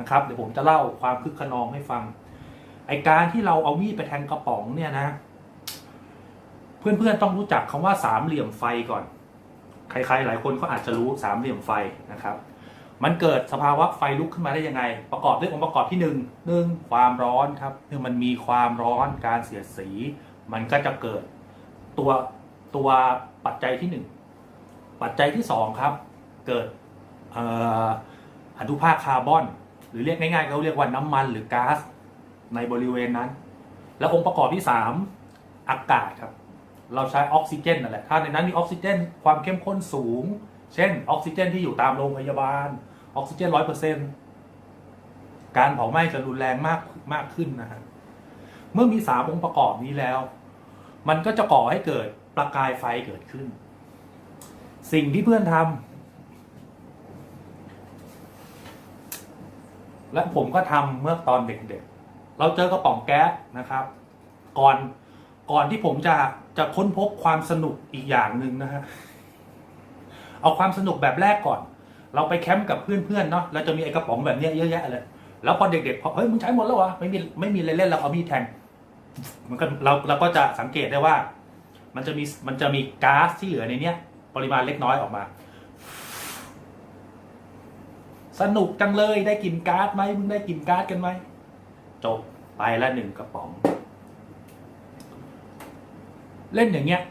นะครับเดี๋ยวผมจะเล่าความคึกขนองให้ฟัง ไอการที่เราเอามีดไปแทงกระป๋องเนี่ยนะ เพื่อนๆต้องรู้จักคำว่าสามเหลี่ยมไฟก่อน ใครๆหลายคนก็อาจจะรู้สามเหลี่ยมไฟนะครับ มันเกิดสภาวะไฟลุกขึ้นมาได้ยังไง ประกอบด้วยองค์ประกอบที่หนึ่งหนึ่งความร้อนครับเมื่อมันมีความร้อนการเสียดสี มันก็จะเกิดตัวตัวปัจจัยที่หนึ่งปัจจัยที่สองครับ เกิดอนุภาคคาร์บอน หรือเรียกง่ายๆเขาเรียกว่าน้ำมันหรือก๊าซในบริเวณนั้น แล้วองค์ประกอบที่สามอากาศครับ เราใช้ออกซิเจนนั่นแหละ ถ้าในนั้นมีออกซิเจน ความเข้มข้นสูง เช่น ออกซิเจนที่อยู่ตามโรงพยาบาล ออกซิเจนร้อยเปอร์เซ็นการเผาไหม้จะรุนแรงมากมากขึ้นนะฮะ เมื่อมีสามองค์ประกอบนี้แล้ว มันก็จะก่อให้เกิดประกายไฟเกิดขึ้น สิ่งที่เพื่อนทำ และผมก็ทำเมื่อตอนเด็กๆ เราเจอกระป๋องแก๊สนะครับ ก่อนก่อนที่ผมจะจะค้นพบความสนุกอีกอย่างหนึ่งนะฮะเอาความสนุกแบบแรกก่อน เราไปแคมป์กับเพื่อนๆเนาะเราจะมีไอ้กระป๋องแบบเนี้ยเยอะแยะเลย แล้วพอเด็กๆพอเฮ้ยมึงใช้หมดแล้ววะไม่มีไม่มีอะไรเล่นเราเอามีดแทงมันก็เราเราก็จะสังเกตได้ว่า มันจะมีมันจะมีก๊าซที่เหลือในเนี้ย ปริมาณเล็กน้อยออกมา สนุกจังเลยได้กินก๊าซไหมมึงได้กินก๊าซกันไหม จบไปละหนึ่งกระป๋อง เล่นอย่างเงี้ย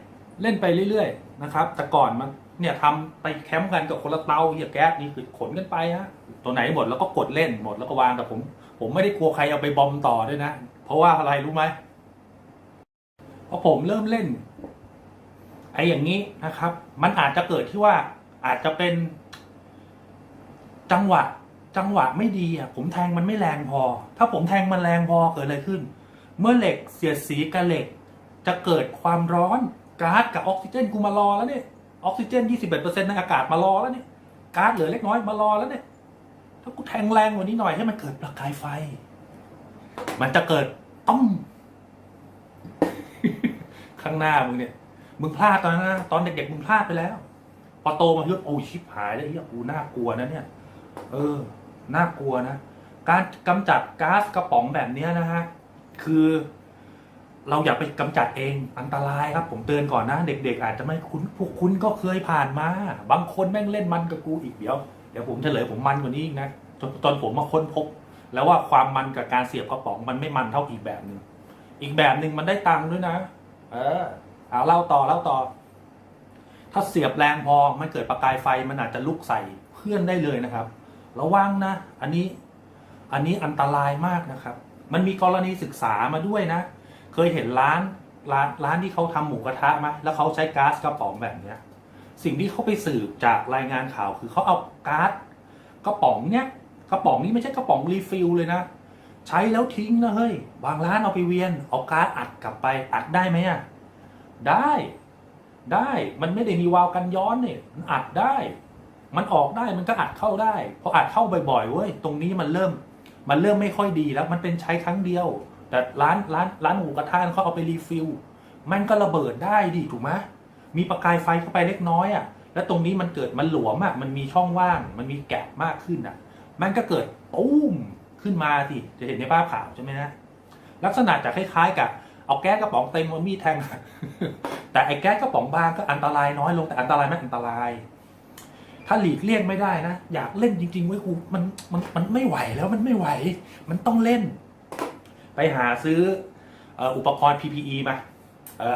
เล่นไปเรื่อยๆนะครับ แต่ก่อนมันเนี่ยทำไปแคมป์กันกับคนละเตาเหียแก๊สนี่คือขนกันไปฮะตัวไหนหมดแล้วก็กดเล่นหมดแล้วก็วางแต่ผม ผมไม่ได้กลัวใครเอาไปบอมต่อด้วยนะ เพราะว่าอะไรรู้ไหมเพราะผมเริ่มเล่นไอ้อย่างนี้นะครับ มันอาจจะเกิดที่ว่าอาจจะเป็น จังหวะ จังหวะไม่ดีอะผมแทงมันไม่แรงพอ ถ้าผมแทงมันแรงพอเกิดอะไรขึ้น เมื่อเหล็กเสียดสีกับเหล็ก จะเกิดความร้อนก๊าซกับออกซิเจนกูมารอแล้วเนี่ยออกซิเจน 21%ในอากาศมารอแล้วเนี่ยก๊าซเหลือเล็กน้อยมารอแล้วเนี่ยถ้ากูแทงแรงกว่านี้หน่อยให้มันเกิดประกายไฟ มันจะเกิดต้มข้างหน้ามึงเนี่ย มึงพลาดตอนนั้นนะตอนเด็กๆมึงพลาดไปแล้ว พอโตมาเฮ้ยโอ้ยชิบหายแล้วเฮียกูน่ากลัวนะเนี่ย เออ น่ากลัวนะ การกำจัดก๊าซกระป๋องแบบเนี้นะฮะ คือ เราอย่าไปกำจัดเอง อันตรายครับ ผมเตือนก่อนนะ เด็ก ๆ อาจจะไม่คุ้นพวกคุณก็เคยผ่านมา บางคนแม่งเล่นมันกับกูอีกเดี๋ยว เดี๋ยวผมเฉลยผมมันกว่านี้อีกนะจนตอนผมมาค้นพบ แล้วว่าความมันกับการเสียบกระป๋องมันไม่มันเท่าอีกแบบหนึ่ง อีกแบบหนึ่งมันได้ตังค์ด้วยนะ เออเอาเล่าต่อเล่าต่อ ถ้าเสียบแรงพอมันเกิดประกายไฟมันอาจจะลุกใส่เพื่อนได้เลยนะครับ ระวังนะ อันนี้อันนี้อันตรายมากนะครับ มันมีกรณีศึกษามาด้วยนะ เคยเห็นร้านร้านร้านที่เขาทำหมูกระทะไหมแล้วเขาใช้ก๊าซกระป๋องแบบเนี้ย สิ่งที่เขาไปสืบจากรายงานข่าวคือเขาเอาก๊าซกระป๋องเนี้ยกระป๋องนี้ไม่ใช่กระป๋องรีฟิลเลยนะ ใช้แล้วทิ้งนะเฮ้ย บางร้านเอาไปเวียน เอาก๊าซอัดกลับไปอัดได้ไหมอะได้ ได้มันไม่ได้มีวาล์วกันย้อนเนี่ยมันอัดได้ มันออกได้มันก็อัดเข้าได้พออัดเข้าบ่อยๆเว้ยตรงนี้มันเริ่ม มันเริ่มไม่ค่อยดีแล้ว มันเป็นใช้ครั้งเดียว แต่ร้านร้านร้านหมูกระทะเขาเอาไปรีฟิลมันก็ระเบิดได้ดิถูกไหมมีประกายไฟเข้าไปเล็กน้อยอะแล้วตรงนี้มันเกิดมันหลวมอะมันมีช่องว่าง มันมีแกลบมากขึ้นอะ มันก็เกิดตุ้มขึ้นมาสิจะเห็นในภาพข่าวใช่ไหมนะลักษณะจะคล้ายๆ กับเอาแก๊สกระป๋องเต็มมามีดแทงแต่ไอ้แก๊สกระป๋องบางก็อันตรายน้อยลงแต่อันตรายไหมอันตราย ถ้าหลีกเลี่ยงไม่ได้นะ อยากเล่นจริงๆไว้กูมันมันมันไม่ไหวแล้วมันไม่ไหว มันต้องเล่น ไปหาซื้อออุปกรณ์ PPE มา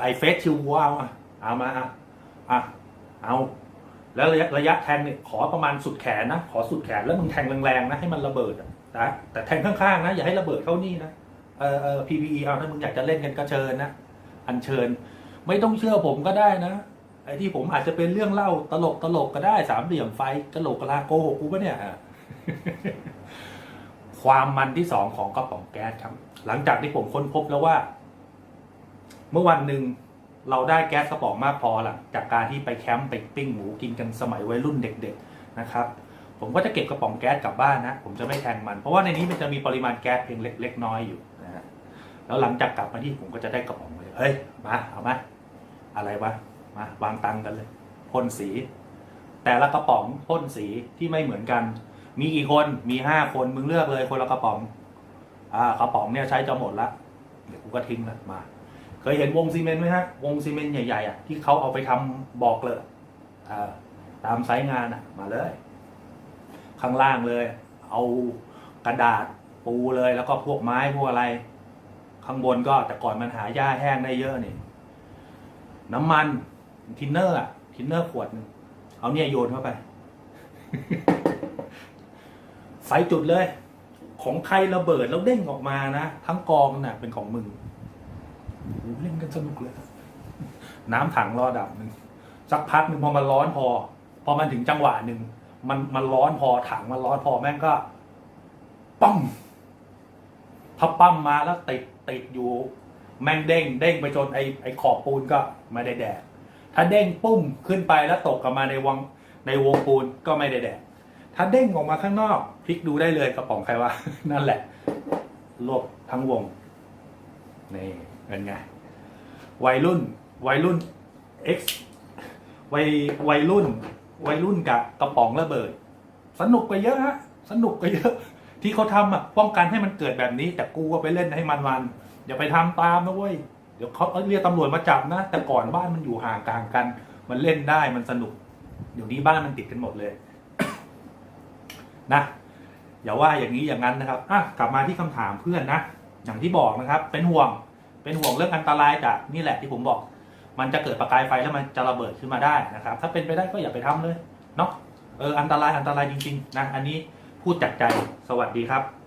ไอเฟสชิลเอาอะเอามาอะเอาแล้วระยะระยะแทงเนี่ยขอประมาณสุดแขนนะ ขอสุดแขนแล้วมึงแทงแรงๆนะให้มันระเบิดนะแต่แทงข้างๆนะอย่าให้ระเบิดเข้านี่นะเออเออ PPE เอาถ้ามึงอยากจะเล่นกันก็เชิญนะอัญเชิญ ไม่ต้องเชื่อผมก็ได้นะ ไอ้ที่ผมอาจจะเป็นเรื่องเล่าตลกตลกก็ได้สามเหลี่ยมไฟกะโหลกกะลาโกหกกูปะเนี่ยความมันที่สองของกระป๋องแก๊สครับ หลังจากที่ผมค้นพบแล้วว่า เมื่อวันหนึ่งเราได้แก๊สกระป๋องมากพอหลังจากการที่ไปแคมป์ไปปิ้งหมูกินกันสมัยวัยรุ่นเด็ก ๆนะครับ ผมก็จะเก็บกระป๋องแก๊สกลับบ้านนะ ผมจะไม่แทงมัน เพราะว่าในนี้มันจะมีปริมาณแก๊สเพียงเล็กๆน้อยอยู่นะฮะแล้วหลังจากกลับมาที่ผมก็จะได้กระป๋องเลยเฮ้ยมาเอามาอะไรวะ มาวางตังกันเลยพ่นสี แต่ละกระป๋องพ่นสีที่ไม่เหมือนกัน มีกี่คนมีห้าคนมึงเลือกเลยคนละกระป๋อง อ่ากระป๋องเนี่ยใช้จะหมดละเดี๋ยวกูก็ทิ้งละมา เคยเห็นวงซีเมนต์ไหมฮะวงซีเมนต์ใหญ่ๆอะที่เขาเอาไปทำบอกเลยอ่าตามไซต์งานอะ มาเลย ข้างล่างเลย เอากระดาษปูเลยแล้วก็พวกไม้พวกอะไร ข้างบนก็แต่ก่อนมันหาหญ้าแห้งได้เยอะนี่ น้ำมัน ทินเนอร์อะทินเนอร์ขวดหนึงเอาเนี่ยโยนเข้าไปไฟจุดเลย ของใครระเบิดแล้วเด้งออกมานะทั้งกองน่ะ เป็นของมึงโอ้เล่นกันสนุกเลย น้ำถังรอดับหนึ่งสักพักหนึ่งพอมันร้อนพอ พอมันถึงจังหวะหนึ่งมันมันร้อนพอถังมันร้อนพอแม่งก็ปั้มถ้าปั้มมาแล้วติดติดอยู่ แม่งเด้งเด้งไปจนไอไอขอบปูนก็ไม่ได้แดด ถ้าเด้งปุ้มขึ้นไปแล้วตกกลับมาในวงในวงปูนก็ไม่ได้แดดถ้าเด้งออกมาข้างนอกพลิกดูได้เลยกระป๋องใครวะ นั่นแหละรวบทั้งวงนี่เป็นไงวัยรุ่นวัยรุ่น X วัยวัยรุ่น วัยรุ่นกับกระป๋องระเบิด สนุกไปเยอะฮะสนุกไปเยอะ ที่เขาทำอะป้องกันให้มันเกิดแบบนี้ แต่กูก็ไปเล่นให้มันมันอย่าไปทำตามนะเว้ย เดี๋ยวเขาเรียกตำรวจมาจับนะ แต่ก่อนบ้านมันอยู่ห่างกลางกัน มันเล่นได้มันสนุก เดี๋ยวนี้บ้านมันติดกันหมดเลย นะ อย่าว่าอย่างนี้อย่างนั้นนะครับอะกลับมาที่คำถามเพื่อนนะ อย่างที่บอกนะครับ เป็นห่วง เป็นห่วงเรื่องอันตรายจากนี่แหละที่ผมบอก มันจะเกิดประกายไฟแล้วมันจะระเบิดขึ้นมาได้นะครับ ถ้าเป็นไปได้ก็อย่าไปทำเลย เนาะ เออ อันตรายอันตรายจริง ๆ นะ อันนี้พูดจากใจ สวัสดีครับ